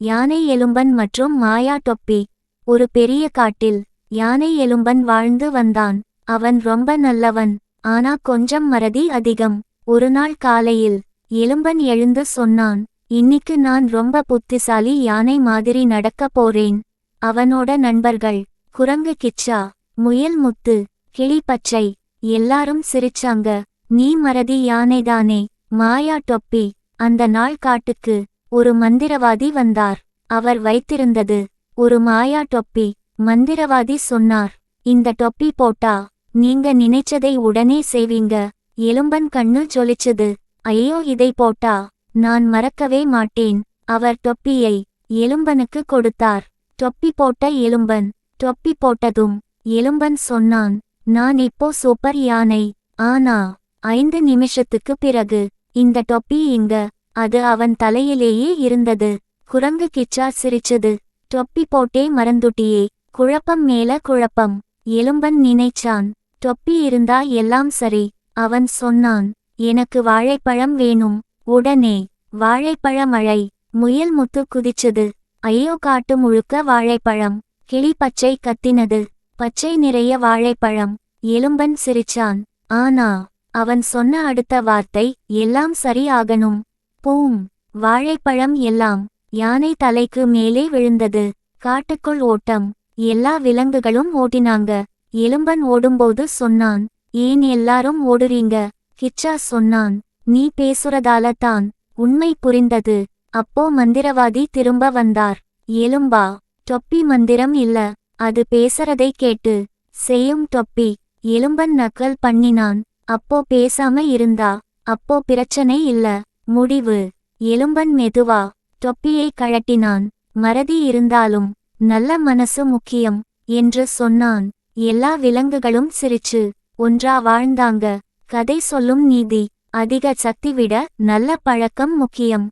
யானை எலும்பன் மற்றும் மாயா டொப்பி ஒரு பெரிய காட்டில் யானை எலும்பன் வாழ்ந்து வந்தான். அவன் ரொம்ப நல்லவன் ஆனா கொஞ்சம் மறதி அதிகம். ஒரு நாள் காலையில் எலும்பன் எழுந்து சொன்னான் இன்னிக்கு நான் ரொம்ப புத்திசாலி யானை மாதிரி நடக்கப் போறேன். அவனோட நண்பர்கள் குரங்கு கிச்சா முயல் முத்து கிளி பச்சை எல்லாரும் சிரிச்சாங்க. நீ மறதி யானைதானே மாயா டொப்பி அந்த நாள் காட்டுக்கு ஒரு மந்திரவாதி வந்தார். அவர் வைத்திருந்தது ஒரு மாயா டொப்பி. மந்திரவாதி சொன்னார் இந்த டொப்பி போட்டா நீங்க நினைச்சதை உடனே செய்வீங்க. எலும்பன் கண்ணு ஜொலிச்சது. ஐயோ இதை போட்டா நான் மறக்கவே மாட்டேன். அவர் தொப்பியை எலும்பனுக்கு கொடுத்தார். தொப்பி போட்ட எலும்பன். தொப்பி போட்டதும் எலும்பன் சொன்னான் நான் இப்போ சூப்பர் யானை. ஆனா ஐந்து நிமிஷத்துக்கு பிறகு இந்த டொப்பி இங்க அது அவன் தலையிலேயே இருந்தது. குரங்கு கிச்சா சிரிச்சது. தொப்பி போட்டே மறந்துட்டியே. குழப்பம் மேல குழப்பம். எலும்பன் நினைச்சான். தொப்பி இருந்தா எல்லாம் சரி. அவன் சொன்னான். எனக்கு வாழைப்பழம் வேணும். உடனே வாழைப்பழ மழை. முயல் முத்து குதிச்சது. ஐயோ காட்டு முழுக்க வாழைப்பழம். கிளி பச்சை கத்தினது. பச்சை நிறைய வாழைப்பழம். எலும்பன் சிரிச்சான். ஆனா அவன் சொன்ன அடுத்த வார்த்தை எல்லாம் சரி ஆகணும். பூம் வாழைப்பழம் எல்லாம் யானை தலைக்கு மேலே விழுந்தது. காட்டுக்குள் ஓட்டம் எல்லா விலங்குகளும் ஓட்டினாங்க எலும்பன் ஓடும்போது சொன்னான் ஏன் எல்லாரும் ஓடுறீங்க? கிச்சா சொன்னான் நீ பேசுறதால தான் உண்மை புரிந்தது. அப்போ மந்திரவாதி திரும்ப வந்தார். எலும்பா தொப்பி மந்திரம் இல்ல. அது பேசறதை கேட்டு செய்யும் தொப்பி. எலும்பன் நக்கல் பண்ணினான் அப்போ பேசாம இருந்தா அப்போ பிரச்சனை இல்ல. முடிவு. எலும்பன் மெதுவா தொப்பியை கழட்டினான். மறதி இருந்தாலும் நல்ல மனசு முக்கியம் என்று சொன்னான். எல்லா விலங்குகளும் சிரிச்சு ஒன்றா வாழ்ந்தாங்க. கதை சொல்லும் நீதி. அதிக சக்தி விட நல்ல பழக்கம் முக்கியம்.